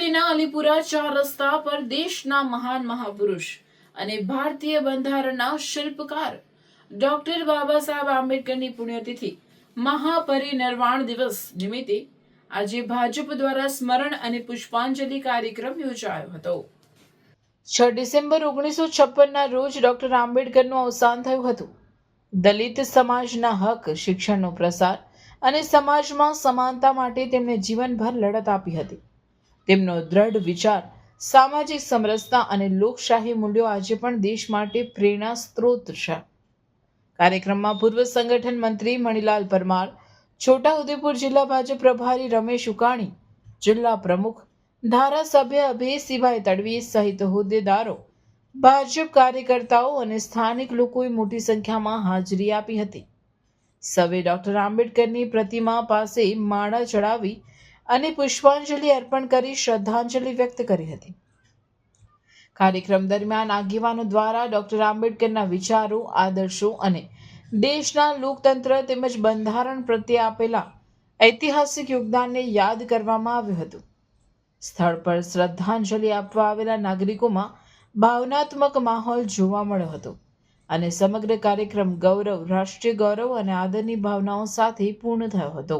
અમરેલીના અલીપુરા ચાર રસ્તા પર દેશના મહાન મહાપુરુષ અને ભારતીય બંધારણના શિલ્પકાર ડોક્ટર બાબા સાહેબ આંબેડકરની પુણ્યતિથિ મહાપરિનિર્વાણ દિવસ નિમિત્તે આજે ભાજપ દ્વારા સ્મરણ અને પુષ્પાંજલિ કાર્યક્રમ યોજાયો હતો. છ ડિસેમ્બર ઓગણીસો છપ્પનના રોજ ડોક્ટર આંબેડકરનું અવસાન થયું હતું. દલિત સમાજના હક, શિક્ષણનો પ્રસાર અને સમાજમાં સમાનતા માટે તેમણે જીવનભર લડત આપી હતી. તેમનો દ્રઢ વિચાર, સામાજિક સમરસતા અને લોકશાહી મૂલ્યો આજે પણ દેશ માટે પ્રેરણા સ્ત્રોત છે. કાર્યક્રમમાં પૂર્વ સંગઠન મંત્રી મણિલાલ પરમાર, છોટાઉદેપુર જિલ્લા ભાજપ પ્રભારી રમેશ ઉકાણી, જિલ્લા પ્રમુખ, ધારાસભ્ય અભયસિંહભાઈ તડવી સહિત હોદ્દેદારો, ભાજપ કાર્યકર્તાઓ અને સ્થાનિક લોકોએ મોટી સંખ્યામાં હાજરી આપી હતી. સવે ડોક્ટર આંબેડકરની પ્રતિમા પાસે માળા ચડાવી અને પુષ્પાંજલિ અર્પણ કરી શ્રદ્ધાંજલિ વ્યક્ત કરી હતી. કાર્યક્રમ દરમિયાન આગેવાનો દ્વારા ડોક્ટર આંબેડકરના વિચારો, આદર્શો અને દેશના લોકતંત્ર તેમજ બંધારણ પ્રત્યે આપેલા ઐતિહાસિક યોગદાનને યાદ કરવામાં આવ્યું હતું. સ્થળ પર શ્રદ્ધાંજલિ આપવા આવેલા નાગરિકોમાં ભાવનાત્મક માહોલ જોવા મળ્યો હતો અને સમગ્ર કાર્યક્રમ ગૌરવ, રાષ્ટ્રીય ગૌરવ અને આદરની ભાવનાઓ સાથે પૂર્ણ થયો હતો.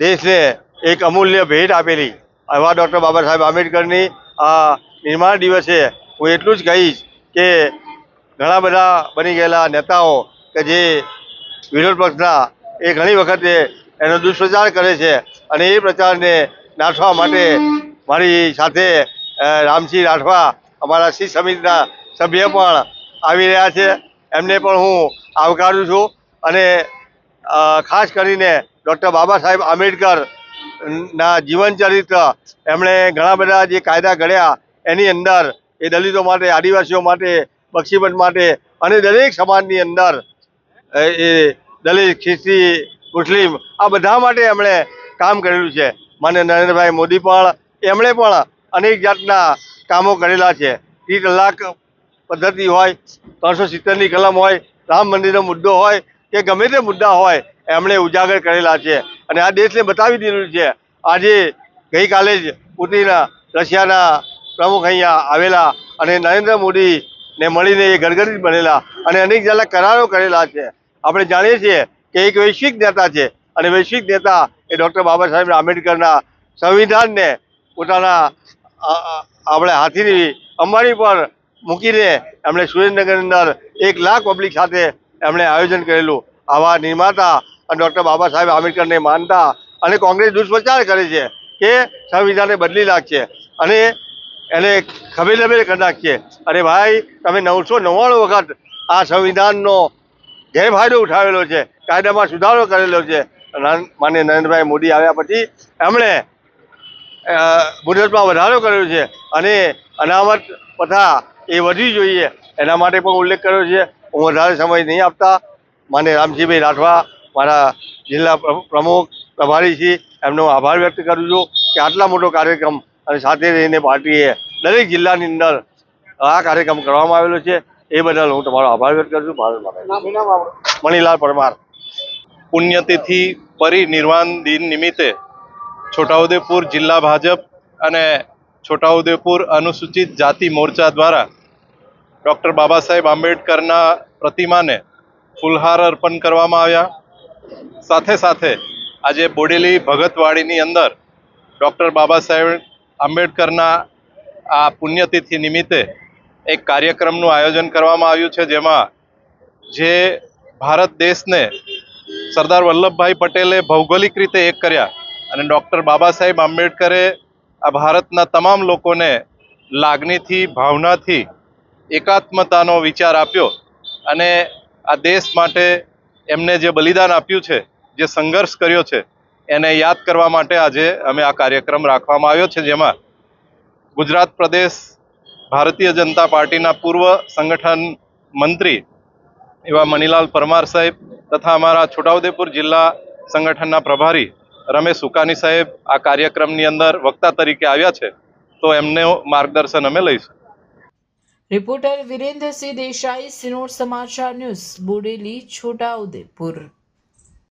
દેશને એક અમૂલ્ય ભેટ આપેલી. આવા ડૉક્ટર બાબા સાહેબ આંબેડકરની આ નિર્માણ દિવસે હું એટલું જ કહીશ કે ઘણા બધા બની ગયેલા નેતાઓ કે જે વિરોધ પક્ષના એ ઘણી વખતે એનો દુષ્પ્રચાર કરે છે અને એ પ્રચારને નાથવા માટે મારી સાથે રામસિંહ રાઠવા અમારા શિક્ષ સમિતિના સભ્ય પણ આવી રહ્યા છે. એમને પણ હું આવકારું છું અને ખાસ કરીને ડૉક્ટર બાબા સાહેબ આંબેડકર ના જીવનચરિત્ર એમણે ઘણા બધા જે કાયદા ઘડ્યા એની અંદર એ દલિતો માટે, આદિવાસીઓ માટે બક્ષીબંધ માટે અને દરેક સમાજની અંદર, એ દલિત ખ્રિસ્તી મુસ્લિમ, આ બધા માટે એમણે કામ કરેલું છે. માન્ય નરેન્દ્રભાઈ મોદી પણ, એમણે પણ અનેક જાતના કામો કરેલા છે. ત્રીસ કલાક પદ્ધતિ હોય, ત્રણસો સિત્તેરની કલમ હોય, રામ મંદિરનો મુદ્દો હોય, કે ગમે તે મુદ્દા હોય, એમણે ઉજાગર કરેલા છે. અને આ દેશને બતાવી દીધું છે. આજે ગઈકાલે જ પુતિન રશિયાના પ્રમુખ અહીંયા આવેલા અને નરેન્દ્ર મોદીને મળીને એ ગડગડિત બનેલા અને અનેક જેટલા કરારો કરેલા છે. આપણે જાણીએ છીએ કે એક વૈશ્વિક નેતા છે અને વૈશ્વિક નેતા એ ડૉક્ટર બાબા સાહેબ આંબેડકરના સંવિધાનને પોતાના આપણે હાથીની અંબાણી પર મૂકીને એમણે સુરેન્દ્રનગરની અંદર એક લાખ પબ્લિક સાથે એમણે આયોજન કરેલું. આવા નિર્માતા અને ડૉક્ટર બાબા સાહેબ આંબેડકરને માનતા અને કોંગ્રેસ દુષ્પ્રચાર કરે છે કે સંવિધાનને બદલી નાખશે અને એને ખભે લબે કરી નાખશે અરે ભાઈ, તમે નવસો નવ્વાણું વખત આ સંવિધાનનો ગેરફાયદો ઉઠાવેલો છે, કાયદામાં સુધારો કરેલો છે. માન્ય નરેન્દ્રભાઈ મોદી આવ્યા પછી એમણે મુદતમાં વધારો કર્યો છે અને અનામત પ્રથા એ વધવી જોઈએ. એના માટે પણ ઉલ્લેખ કર્યો છે. હું વધારે સમય નહીં આપતા. માને રામજીભાઈ રાઠવા મારા જિલ્લા પ્રમુખ પ્રભારીશ્રી એમનો આભાર વ્યક્ત કરું છું કે આટલા મોટો કાર્યક્રમ અને સાથે રહીને પાર્ટીએ દરેક જિલ્લાની અંદર આ કાર્યક્રમ કરવામાં આવેલો છે. એ બદલ હું તમારો આભાર વ્યક્ત કરું છું. ભારત મણિલાલ પરમાર. પુણ્યતિથિ પરિનિર્વાણ દિન નિમિત્તે છોટાઉદેપુર જિલ્લા ભાજપ અને છોટાઉદેપુર અનુસૂચિત જાતિ મોરચા દ્વારા ડૉક્ટર બાબા સાહેબ આંબેડકરના પ્રતિમાને ફૂલહાર અર્પણ કરવામાં આવ્યા. સાથે સાથે આજે બોડેલી ભગતવાડીની અંદર ડૉક્ટર બાબા સાહેબ આંબેડકરના આ પુણ્યતિથિ નિમિત્તે એક કાર્યક્રમનું આયોજન કરવામાં આવ્યું છે, જેમાં જે ભારત દેશને સરદાર વલ્લભભાઈ પટેલે ભૌગોલિક રીતે એક કર્યા અને ડૉક્ટર બાબા સાહેબ આંબેડકરે આ ભારતના તમામ લોકોને લાગણીથી, ભાવનાથી એકાત્મતાનો વિચાર આપ્યો અને આ દેશ માટે એમને જે બલિદાન આપ્યું છે, જે સંઘર્ષ કર્યો છે, એને યાદ કરવા માટે આજે અમે આ કાર્યક્રમ રાખવામાં આવ્યો છે, જેમાં ગુજરાત પ્રદેશ ભારતીય જનતા પાર્ટીના પૂર્વ સંગઠન મંત્રી એવા મનીલાલ પરમાર સાહેબ તથા અમારા છોટાઉદેપુર જિલ્લા સંગઠનના પ્રભારી રમેશ સુકાની સાહેબ આ કાર્યક્રમની અંદર વક્તા તરીકે આવ્યા છે, તો એમનું માર્ગદર્શન અમે લઈશું. રિપોર્ટર વિરેન્દ્રસિંહ દેસાઈ સિનોર સમાચાર ન્યૂઝ બોડેલી છોટાઉદેપુર